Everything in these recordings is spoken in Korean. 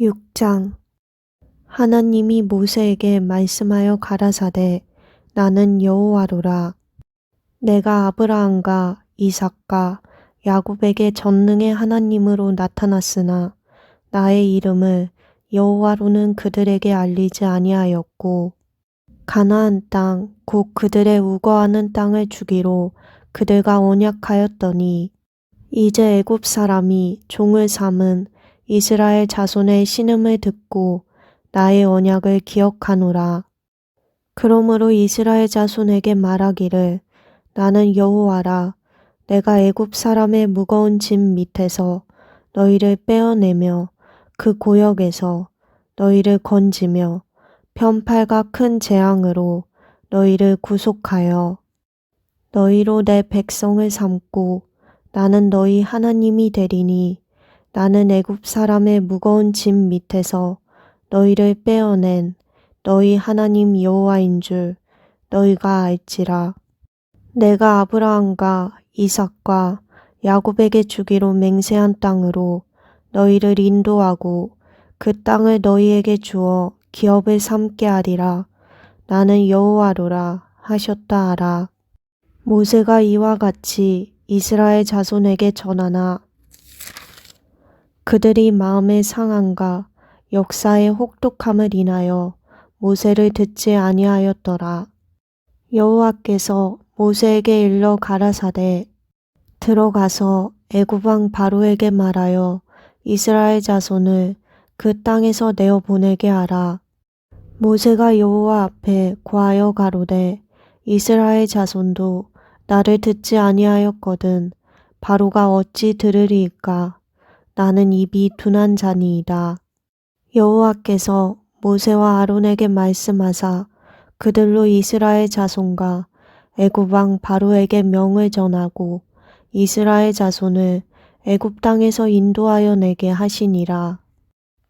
6장. 하나님이 모세에게 말씀하여 가라사대 나는 여호와로라. 내가 아브라함과 이삭과 야곱에게 전능의 하나님으로 나타났으나 나의 이름을 여호와로는 그들에게 알리지 아니하였고 가나안 땅 곧 그들의 우거하는 땅을 주기로 그들과 언약하였더니 이제 애굽 사람이 종을 삼은 이스라엘 자손의 신음을 듣고 나의 언약을 기억하노라. 그러므로 이스라엘 자손에게 말하기를 나는 여호와라 내가 애굽 사람의 무거운 짐 밑에서 너희를 빼어내며 그 고역에서 너희를 건지며 편팔과 큰 재앙으로 너희를 구속하여 너희로 내 백성을 삼고 나는 너희 하나님이 되리니 나는 애굽 사람의 무거운 짐 밑에서 너희를 빼어낸 너희 하나님 여호와인 줄 너희가 알지라. 내가 아브라함과 이삭과 야곱에게 주기로 맹세한 땅으로 너희를 인도하고 그 땅을 너희에게 주어 기업을 삼게 하리라. 나는 여호와로라 하셨다 하라. 모세가 이와 같이 이스라엘 자손에게 전하나 그들이 마음의 상함과 역사의 혹독함을 인하여 모세를 듣지 아니하였더라. 여호와께서 모세에게 일러 가라사대 들어가서 애굽 왕 바로에게 말하여 이스라엘 자손을 그 땅에서 내어 보내게 하라. 모세가 여호와 앞에 고하여 가로되 이스라엘 자손도 나를 듣지 아니하였거든 바로가 어찌 들으리이까 나는 입이 둔한 자니이다. 여호와께서 모세와 아론에게 말씀하사 그들로 이스라엘 자손과 애굽 왕 바로에게 명을 전하고 이스라엘 자손을 애굽 땅에서 인도하여 내게 하시니라.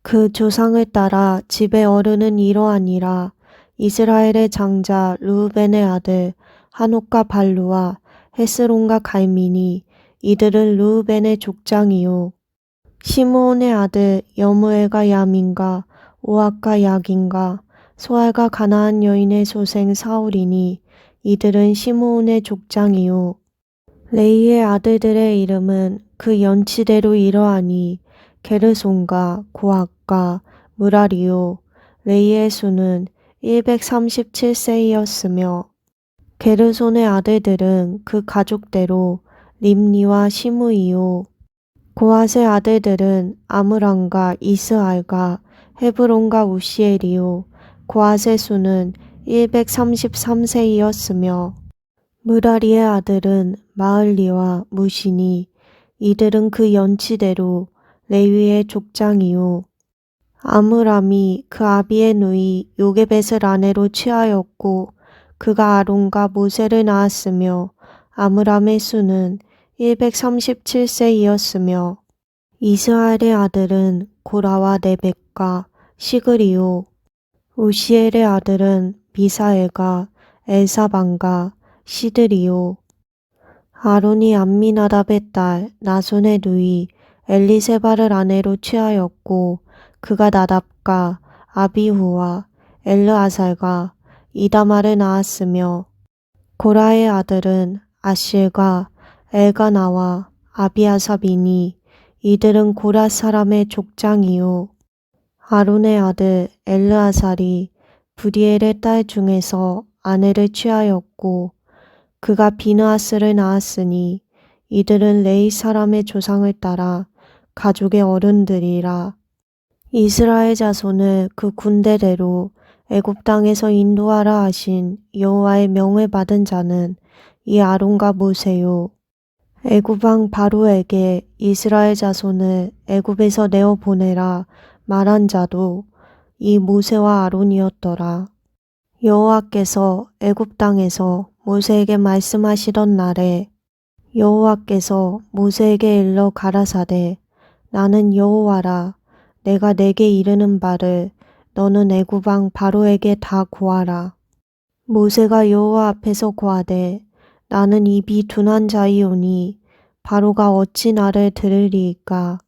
그 조상을 따라 집의 어른은 이러하니라. 이스라엘의 장자 루벤의 아들 한옥과 발루와 헤스론과 갈민이 이들은 루벤의 족장이요. 시므온의 아들 여무엘과 야민과 오악과 야긴과 소알과 가나안 여인의 소생 사울이니 이들은 시므온의 족장이요. 레이의 아들들의 이름은 그 연치대로 이러하니 게르손과 고악과 무라리요. 레이의 수는 137세이었으며 게르손의 아들들은 그 가족대로 림니와 시므이요. 고앗의 아들들은 아므람과 이스알과 헤브론과 우시엘이요. 고앗의 수는 133세이었으며 무라리의 아들은 마을리와 무시니 이들은 그 연치대로 레위의 족장이요. 아므람이 그 아비의 누이 요게벳을 아내로 취하였고 그가 아론과 모세를 낳았으며 아므람의 수는 137세이었으며 이스라엘의 아들은 고라와 네벡과 시그리요 우시엘의 아들은 미사엘과 엘사반과 시드리요. 아론이 암미나답의 딸 나손의 누이 엘리세바를 아내로 취하였고 그가 나답과 아비후와 엘르아살과 이다마를 낳았으며 고라의 아들은 아실과 엘가나와 아비아삽이니 이들은 고라 사람의 족장이요. 아론의 아들 엘르아살이 브리엘의 딸 중에서 아내를 취하였고 그가 비느아스를 낳았으니 이들은 레이 사람의 조상을 따라 가족의 어른들이라. 이스라엘 자손을 그 군대대로 애굽 땅에서 인도하라 하신 여호와의 명을 받은 자는 이 아론과 모세요. 애굽 왕 바로에게 이스라엘 자손을 애굽에서 내어 보내라 말한 자도 이 모세와 아론이었더라. 여호와께서 애굽 땅에서 모세에게 말씀하시던 날에 여호와께서 모세에게 일러 가라사대 나는 여호와라 내가 내게 이르는 바를 너는 애굽 왕 바로에게 다 고하라. 모세가 여호와 앞에서 고하되 나는 입이 둔한 자이오니 바로가 어찌 나를 들으리이까